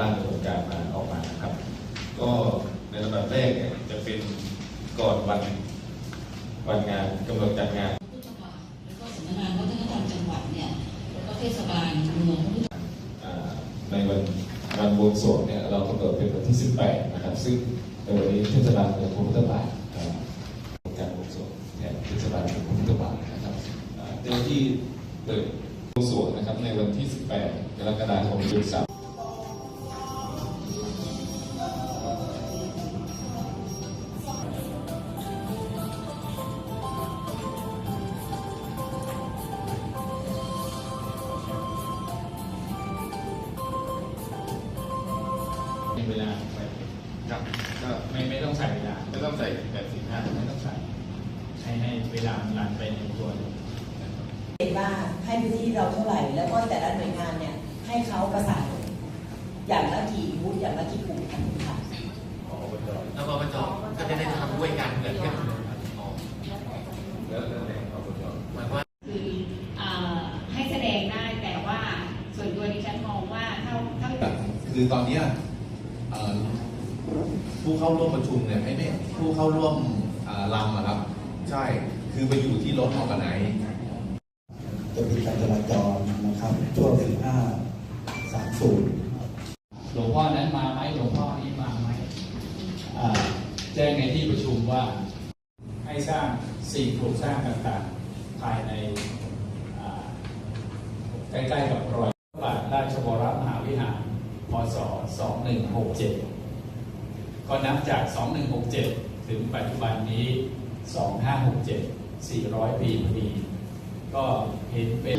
ร่างกระบวนการมาออกมาครับ ก็ในลำดับแรกจะเป็นก่อนวันวันงานกำหนดจัดงานแล้วก็สำนักงานวัฒนธรรมจังหวัดเนี่ยแล้วก็เทศบาลเมืองในวันวันบวงสรวงเนี่ยเรากำหนดเป็นวันที่ 18 นะครับ ซึ่งในวันนี้เทศบาลเมืองพุทธบาทการบวงสรวงแทนเทศบาลเมืองพุทธบาทนะครับเจ้าที่เปิดบวงสรวงนะครับในวันที่ 18 กรกฎาคม 23 เวลาไปครับก็ไม่ไม่ต้องใส่เวลาไม่ต้องใส่แบบสิบห้าไม่ต้องใส่ให้ให้เวลามันรันไปในตัวเลย เห็นว่าให้พื้นที่เราเท่าไหร่แล้วก็แต่ละหน่วยงานเนี่ยให้เขาประสานอย่างละกี่บูธอย่างละกี่กลุ่มค่ะ แล้วก็ประจอบก็จะได้ทำด้วยกันเหมือนกันอ๋อแล้วแล้วแต่อบจ หมายว่า คือเอ่อให้แสดงได้แต่ว่าส่วนตัวดิฉันมองว่าเท่าเท่า คือตอนเนี้ยเอ่อ ผู้เข้าร่วมประชุมเนี่ยไอ้เนี่ยผู้เข้าร่วมอ่าลำอะครับ ใช่คือไปอยู่ที่รถออกกันไหนจะมีการจราจรนะครับช่วง15 30หลวงพ่อนั้นมาไหมหลวงพ่อนี้มาไหมอ่าแจ้งในที่ประชุมว่าให้สร้างสิ่งปลูกสร้างต่างๆ ภายในอ่าใกล้ๆกับรอยพระบาทราชวรมหาวิหารพ ศ 2167 ก็นับจาก 2167 ถึงปัจจุบันนี้ 2567 400 ปีพอดี ก็เห็นเป็น